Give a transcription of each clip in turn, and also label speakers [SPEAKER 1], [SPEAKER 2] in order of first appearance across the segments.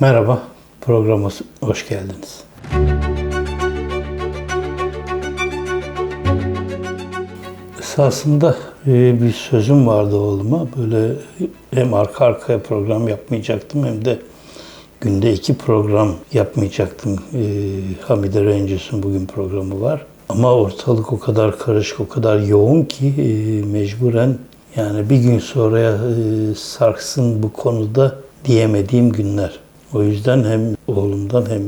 [SPEAKER 1] Merhaba, programa hoş geldiniz. Esasında e, bir sözüm vardı oğluma. Böyle hem arka arkaya program yapmayacaktım hem de günde iki program yapmayacaktım. E, Hamide Rences'in bugün programı var. Ama ortalık o kadar karışık, o kadar yoğun ki e, mecburen yani bir gün sonraya sarsın bu konuda diyemediğim günler. O yüzden hem oğlumdan hem e,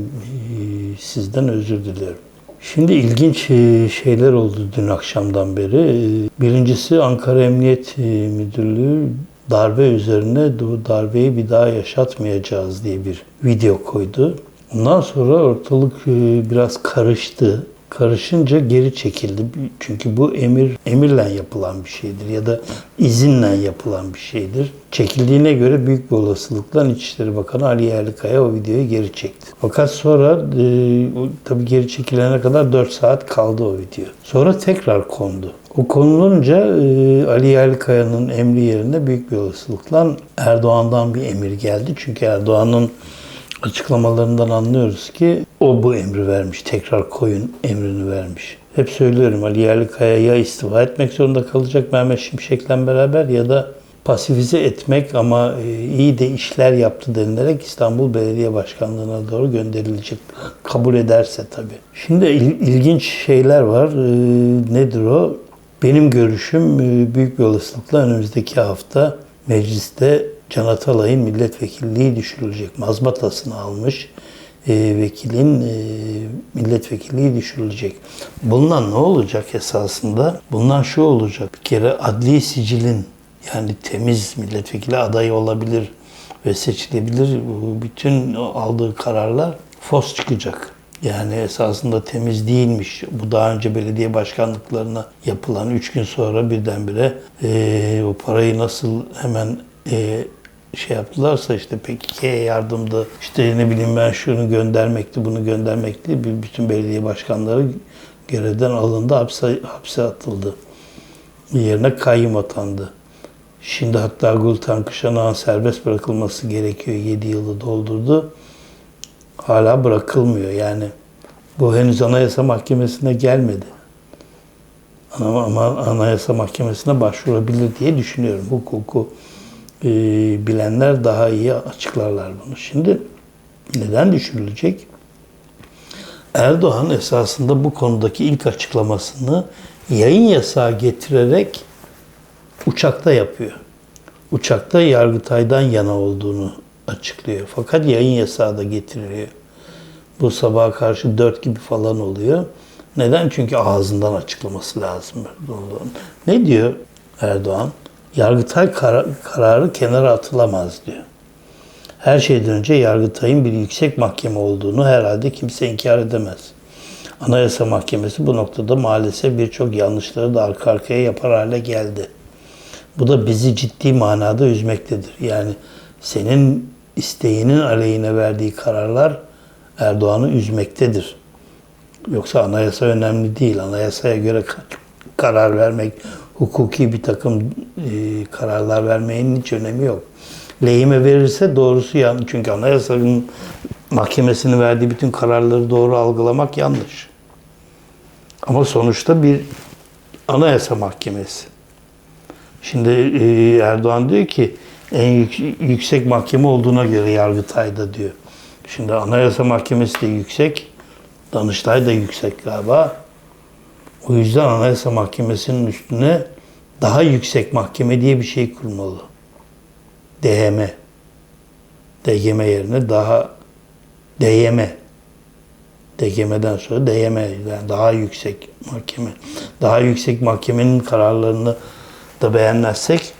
[SPEAKER 1] sizden özür dilerim. Şimdi ilginç e, şeyler oldu dün akşamdan beri. E, Birincisi Ankara Emniyet Müdürlüğü darbe üzerine darbeyi bir daha yaşatmayacağız diye bir video koydu. Ondan sonra ortalık biraz karıştı. Karışınca geri çekildi. Çünkü bu emir emirle yapılan bir şeydir ya da izinle yapılan bir şeydir. Çekildiğine göre büyük bir olasılıkla İçişleri Bakanı Ali Yerlikaya o videoyu geri çekti. Fakat sonra e, tabii geri çekilene kadar 4 saat kaldı o video. Sonra tekrar kondu. O konulunca e, Ali Yerlikaya'nın emri yerine büyük bir olasılıkla Erdoğan'dan bir emir geldi. Çünkü Erdoğan'ın açıklamalarından anlıyoruz ki o bu emri vermiş. Tekrar koyun emrini vermiş. Hep söylüyorum Ali Yerlikaya ya istifa etmek zorunda kalacak Mehmet Şimşek'le beraber ya da pasifize etmek ama e, iyi de işler yaptı denilerek İstanbul Belediye Başkanlığı'na doğru gönderilecek. Kabul ederse tabii. Şimdi il- ilginç şeyler var. E, Nedir o? Benim görüşüm e, büyük bir olasılıkla önümüzdeki hafta mecliste Can Atalay'ın milletvekilliği düşürülecek. Mazbatasını almış e, vekilin e, milletvekilliği düşürülecek. Bundan ne olacak esasında? Bundan şu olacak. Bir kere adli sicilin yani temiz milletvekili adayı olabilir ve seçilebilir. Bütün aldığı kararlar fos çıkacak. Yani esasında temiz değilmiş. Bu daha önce belediye başkanlıklarına yapılan üç gün sonra birdenbire e, o parayı nasıl hemen e, şey yaptılarsa işte PKK'ye yardımdı. İşte ne bileyim ben şunu göndermekti, bunu göndermekti. Bütün belediye başkanları görevden alındı, hapse, hapse atıldı. Yerine kayyum atandı. Şimdi hatta Gülten Kışanak'ın serbest bırakılması gerekiyor. 7 yılı doldurdu. Hala bırakılmıyor yani. Bu henüz Anayasa Mahkemesi'ne gelmedi. Ama, ama Anayasa Mahkemesi'ne başvurabilir diye düşünüyorum. Hukuku e, bilenler daha iyi açıklarlar bunu. Şimdi neden düşürülecek? Erdoğan esasında bu konudaki ilk açıklamasını yayın yasağı getirerek uçakta yapıyor. Uçakta Yargıtay'dan yana olduğunu açıklıyor. Fakat yayın yasağı da getiriliyor. Bu sabaha karşı dört gibi falan oluyor. Neden? Çünkü ağzından açıklaması lazım. Ne diyor Erdoğan? Yargıtay kar- kararı kenara atılamaz diyor. Her şeyden önce Yargıtay'ın bir yüksek mahkeme olduğunu herhalde kimse inkar edemez. Anayasa Mahkemesi bu noktada maalesef birçok yanlışları da arka arkaya yapar hale geldi. Bu da bizi ciddi manada üzmektedir. Yani senin isteğinin aleyhine verdiği kararlar Erdoğan'ı üzmektedir. Yoksa anayasa önemli değil. Anayasaya göre ka- karar vermek, hukuki bir takım e, kararlar vermenin hiç önemi yok. Lehime verirse doğrusu yanlış. Çünkü anayasanın mahkemesinin verdiği bütün kararları doğru algılamak yanlış. Ama sonuçta bir anayasa mahkemesi. Şimdi e, Erdoğan diyor ki en yük- yüksek mahkeme olduğuna göre Yargıtay'da diyor. Şimdi Anayasa Mahkemesi de yüksek, Danıştay da yüksek galiba. O yüzden Anayasa Mahkemesi'nin üstüne daha yüksek mahkeme diye bir şey kurmalı. DHM. DGM yerine daha DYM. DGM'den sonra DYM yani daha yüksek mahkeme. Daha yüksek mahkemenin kararlarını da beğenmezsek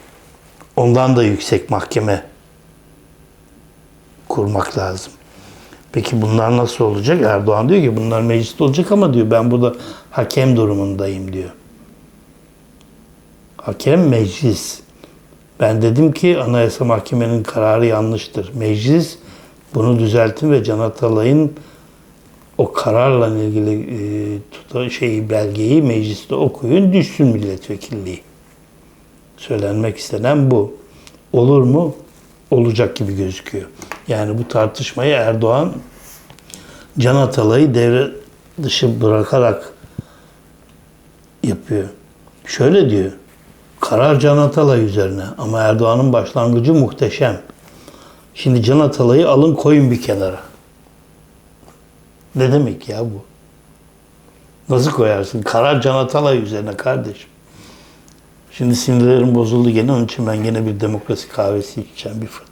[SPEAKER 1] ondan da yüksek mahkeme kurmak lazım. Peki bunlar nasıl olacak? Erdoğan diyor ki bunlar mecliste olacak ama diyor ben burada hakem durumundayım diyor. Hakem meclis. Ben dedim ki Anayasa Mahkemenin kararı yanlıştır. Meclis bunu düzeltin ve Can Atalay'ın o kararla ilgili e, tuta, şeyi belgeyi mecliste okuyun düşsün milletvekilliği. Söylenmek istenen bu. Olur mu? Olacak gibi gözüküyor. Yani bu tartışmayı Erdoğan Can Atalay'ı devre dışı bırakarak yapıyor. Şöyle diyor. Karar Can Atalay üzerine ama Erdoğan'ın başlangıcı muhteşem. Şimdi Can Atalay'ı alın koyun bir kenara. Ne demek ya bu? Nasıl koyarsın? Karar Can Atalay üzerine kardeşim. Şimdi sinirlerim bozuldu gene onun için ben gene bir demokrasi kahvesi içeceğim bir fırt.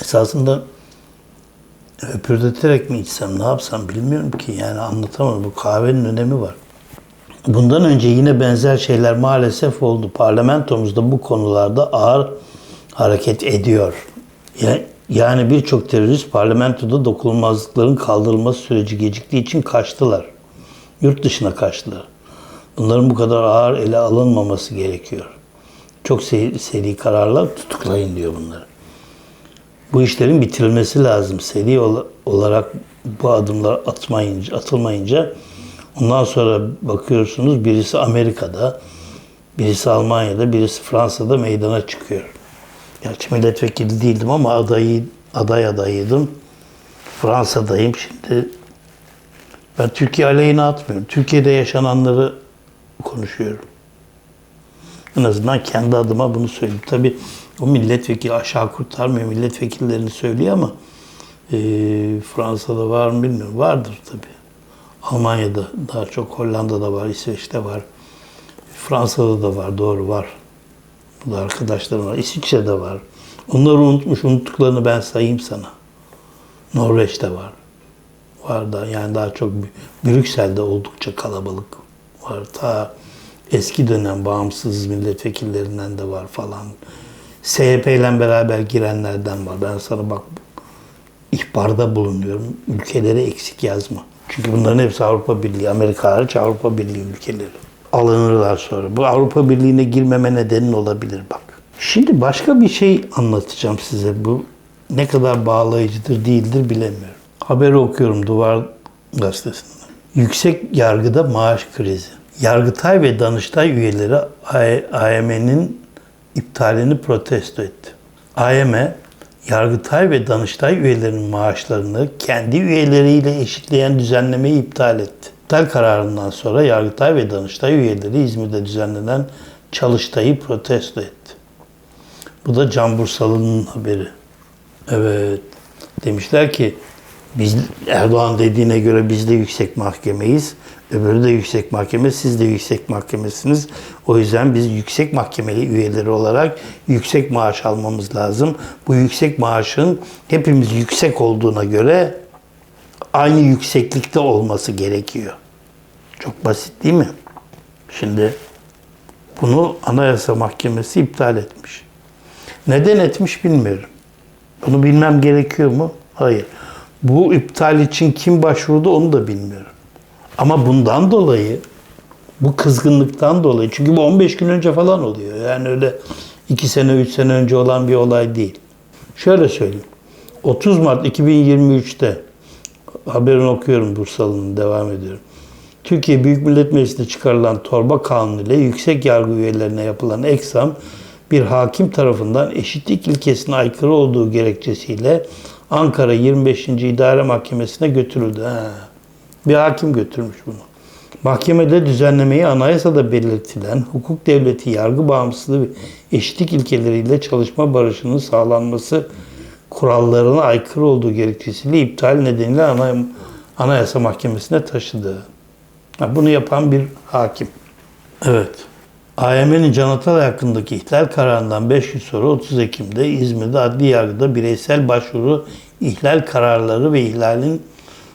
[SPEAKER 1] Esasında öpürdeterek mi içsem ne yapsam bilmiyorum ki yani anlatamam. Bu kahvenin önemi var. Bundan önce yine benzer şeyler maalesef oldu. Parlamentomuzda bu konularda ağır hareket ediyor. Yani birçok terörist parlamentoda dokunulmazlıkların kaldırılması süreci geciktiği için kaçtılar. Yurt dışına kaçtılar. Bunların bu kadar ağır ele alınmaması gerekiyor. Çok seri, seri kararlar tutuklayın diyor bunları. Bu işlerin bitirilmesi lazım. Seri olarak bu adımlar atmayınca, atılmayınca ondan sonra bakıyorsunuz birisi Amerika'da, birisi Almanya'da, birisi Fransa'da meydana çıkıyor. Gerçi milletvekili değildim ama adayı, aday adayıydım. Fransa'dayım şimdi. Ben Türkiye aleyhine atmıyorum. Türkiye'de yaşananları konuşuyorum. En azından kendi adıma bunu söyleyeyim. Tabi o milletvekili aşağı kurtarmıyor. Milletvekillerini söylüyor ama e, Fransa'da var mı bilmiyorum. Vardır tabi. Almanya'da daha çok Hollanda'da var, İsveç'te var. Fransa'da da var, doğru var. Bu da arkadaşlarım var. İsviçre'de var. Onları unutmuş, unuttuklarını ben sayayım sana. Norveç'te var. Var da yani daha çok Brüksel'de oldukça kalabalık var. Ta eski dönem bağımsız milletvekillerinden de var falan. SHP ile beraber girenlerden var. Ben sana bak ihbarda bulunuyorum. Ülkeleri eksik yazma. Çünkü bunların hepsi Avrupa Birliği, Amerika hariç Avrupa Birliği ülkeleri. Alınırlar sonra. Bu Avrupa Birliği'ne girmeme nedenin olabilir bak. Şimdi başka bir şey anlatacağım size. Bu ne kadar bağlayıcıdır değildir bilemiyorum. Haberi okuyorum Duvar Gazetesi'nde. Yüksek yargıda maaş krizi. Yargıtay ve Danıştay üyeleri AYM'nin iptalini protesto etti. AYM, Yargıtay ve Danıştay üyelerinin maaşlarını kendi üyeleriyle eşitleyen düzenlemeyi iptal etti. İptal kararından sonra Yargıtay ve Danıştay üyeleri İzmir'de düzenlenen çalıştayı protesto etti. Bu da Can Bursalı'nın haberi. Evet. Demişler ki biz Erdoğan dediğine göre biz de yüksek mahkemeyiz. Öbürü de yüksek mahkeme, siz de yüksek mahkemesiniz. O yüzden biz yüksek mahkemeli üyeleri olarak yüksek maaş almamız lazım. Bu yüksek maaşın hepimiz yüksek olduğuna göre aynı yükseklikte olması gerekiyor. Çok basit değil mi? Şimdi bunu Anayasa Mahkemesi iptal etmiş. Neden etmiş bilmiyorum. Bunu bilmem gerekiyor mu? Hayır. Bu iptal için kim başvurdu onu da bilmiyorum. Ama bundan dolayı bu kızgınlıktan dolayı çünkü bu 15 gün önce falan oluyor. Yani öyle 2 sene 3 sene önce olan bir olay değil. Şöyle söyleyeyim. 30 Mart 2023'te haberini okuyorum Bursalı'nın devam ediyorum. Türkiye Büyük Millet Meclisi'nde çıkarılan torba kanunu ile yüksek yargı üyelerine yapılan eksam bir hakim tarafından eşitlik ilkesine aykırı olduğu gerekçesiyle Ankara 25. İdare Mahkemesi'ne götürüldü. Ha. Bir hakim götürmüş bunu. Mahkemede düzenlemeyi anayasada belirtilen hukuk devleti, yargı bağımsızlığı ve eşitlik ilkeleriyle çalışma barışının sağlanması kurallarına aykırı olduğu gerekçesiyle iptal nedeniyle Anayasa Mahkemesi'ne taşıdı. Bunu yapan bir hakim. Evet. AYM'nin Can Atalay hakkındaki ihlal kararından 5 gün sonra 30 Ekim'de İzmir'de adli yargıda bireysel başvuru ihlal kararları ve ihlalin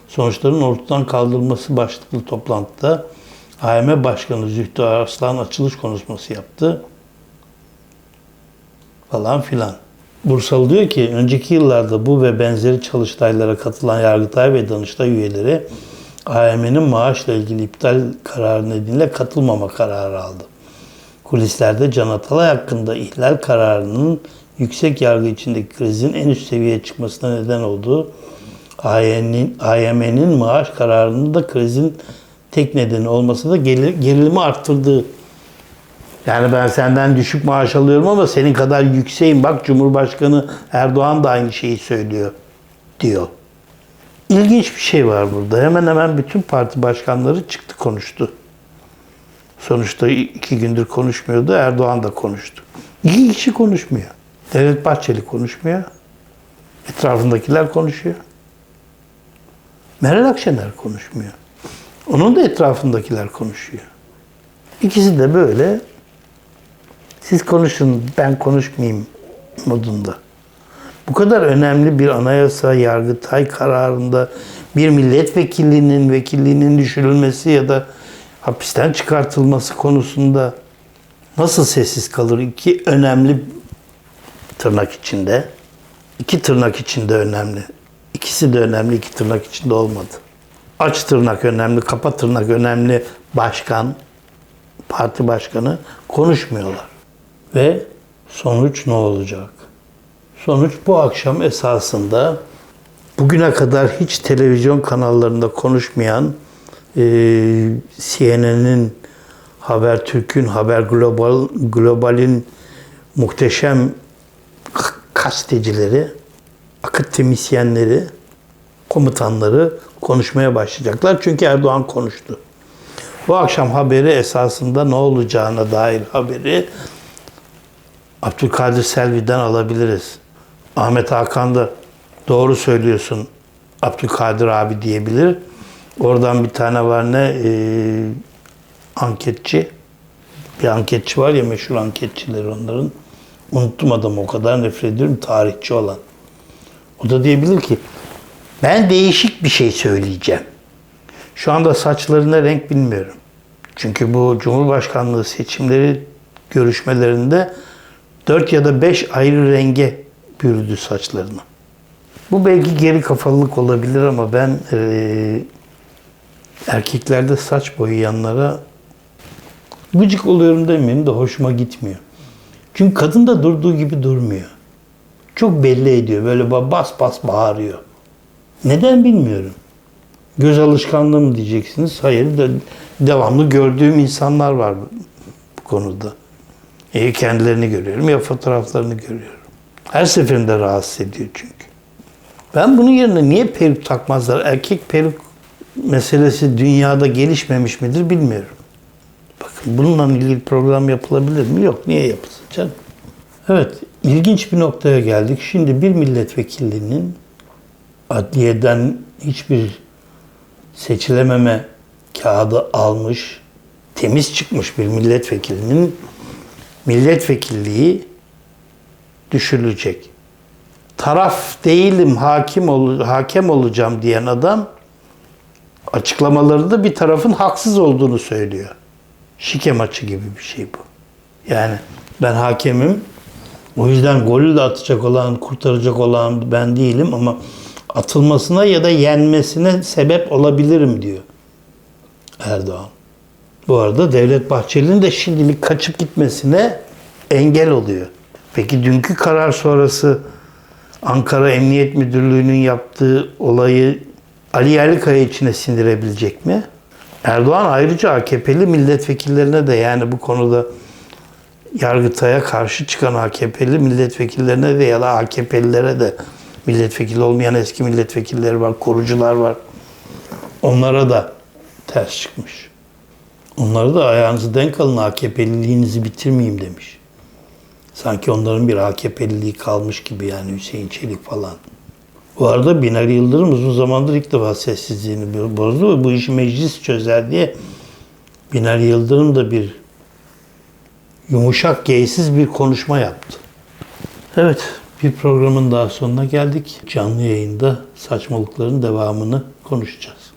[SPEAKER 1] sonuçlarının ortadan kaldırılması başlıklı toplantıda AYM Başkanı Zühtü Arslan açılış konuşması yaptı. Falan filan. Bursalı diyor ki önceki yıllarda bu ve benzeri çalıştaylara katılan Yargıtay ve Danıştay üyeleri AYM'nin maaşla ilgili iptal kararı nedeniyle katılmama kararı aldı. Kulislerde Can Atalay hakkında ihlal kararının yüksek yargı içindeki krizin en üst seviyeye çıkmasına neden olduğu AYM'nin maaş kararının da krizin tek nedeni olması da gerilimi arttırdığı Yani ben senden düşük maaş alıyorum ama senin kadar yükseğim. Bak Cumhurbaşkanı Erdoğan da aynı şeyi söylüyor diyor. İlginç bir şey var burada. Hemen hemen bütün parti başkanları çıktı konuştu. Sonuçta iki gündür konuşmuyordu. Erdoğan da konuştu. İki kişi konuşmuyor. Devlet Bahçeli konuşmuyor. Etrafındakiler konuşuyor. Meral Akşener konuşmuyor. Onun da etrafındakiler konuşuyor. İkisi de böyle siz konuşun ben konuşmayayım modunda. Bu kadar önemli bir anayasa yargıtay kararında bir milletvekilinin vekilliğinin düşürülmesi ya da hapisten çıkartılması konusunda nasıl sessiz kalır? İki önemli tırnak içinde. iki tırnak içinde önemli. İkisi de önemli, iki tırnak içinde olmadı. Aç tırnak önemli, kapa tırnak önemli başkan, parti başkanı konuşmuyorlar. Ve sonuç ne olacak? Sonuç bu akşam esasında bugüne kadar hiç televizyon kanallarında konuşmayan e, CNN'in, Habertürk'ün, Haber Global, Global'in muhteşem k- gazetecileri, akademisyenleri, komutanları konuşmaya başlayacaklar. Çünkü Erdoğan konuştu. Bu akşam haberi esasında ne olacağına dair haberi Abdülkadir Selvi'den alabiliriz. Ahmet Hakan da doğru söylüyorsun Abdülkadir abi diyebilir. Oradan bir tane var ne e, anketçi. Bir anketçi var ya meşhur anketçileri onların. Unuttum adamı o kadar nefret ediyorum tarihçi olan. O da diyebilir ki ben değişik bir şey söyleyeceğim. Şu anda saçlarına renk bilmiyorum. Çünkü bu Cumhurbaşkanlığı seçimleri görüşmelerinde 4 ya da 5 ayrı renge bürüdü saçlarını. Bu belki geri kafalılık olabilir ama ben eee, erkeklerde saç boyayanlara gıcık oluyorum demeyeyim de hoşuma gitmiyor. Çünkü kadın da durduğu gibi durmuyor. Çok belli ediyor. Böyle ba- bas bas bağırıyor. Neden bilmiyorum. Göz alışkanlığı mı diyeceksiniz? Hayır. De, devamlı gördüğüm insanlar var bu, konuda. Ya kendilerini görüyorum ya fotoğraflarını görüyorum. Her seferinde rahatsız ediyor çünkü. Ben bunun yerine niye peruk takmazlar? Erkek peruk meselesi dünyada gelişmemiş midir bilmiyorum. Bakın bununla ilgili program yapılabilir mi? Yok. Niye yapılsın canım? Evet. ilginç bir noktaya geldik. Şimdi bir milletvekilinin adliyeden hiçbir seçilememe kağıdı almış, temiz çıkmış bir milletvekilinin milletvekilliği düşürülecek. Taraf değilim, hakim ol, hakem olacağım diyen adam açıklamalarında bir tarafın haksız olduğunu söylüyor. Şike maçı gibi bir şey bu. Yani ben hakemim. O yüzden golü de atacak olan, kurtaracak olan ben değilim ama atılmasına ya da yenmesine sebep olabilirim diyor Erdoğan. Bu arada Devlet Bahçeli'nin de şimdilik kaçıp gitmesine engel oluyor. Peki dünkü karar sonrası Ankara Emniyet Müdürlüğü'nün yaptığı olayı Ali Yerlikaya içine sindirebilecek mi? Erdoğan ayrıca AKP'li milletvekillerine de yani bu konuda Yargıtay'a karşı çıkan AKP'li milletvekillerine de ya da AKP'lilere de milletvekili olmayan eski milletvekilleri var, korucular var. Onlara da ters çıkmış. Onlara da ayağınızı denk alın AKP'liliğinizi bitirmeyeyim demiş. Sanki onların bir AKP'liliği kalmış gibi yani Hüseyin Çelik falan. Bu arada Binali Yıldırım uzun zamandır ilk defa sessizliğini bozdu ve bu işi meclis çözer diye Binali Yıldırım da bir yumuşak geysiz bir konuşma yaptı. Evet, bir programın daha sonuna geldik. Canlı yayında saçmalıkların devamını konuşacağız.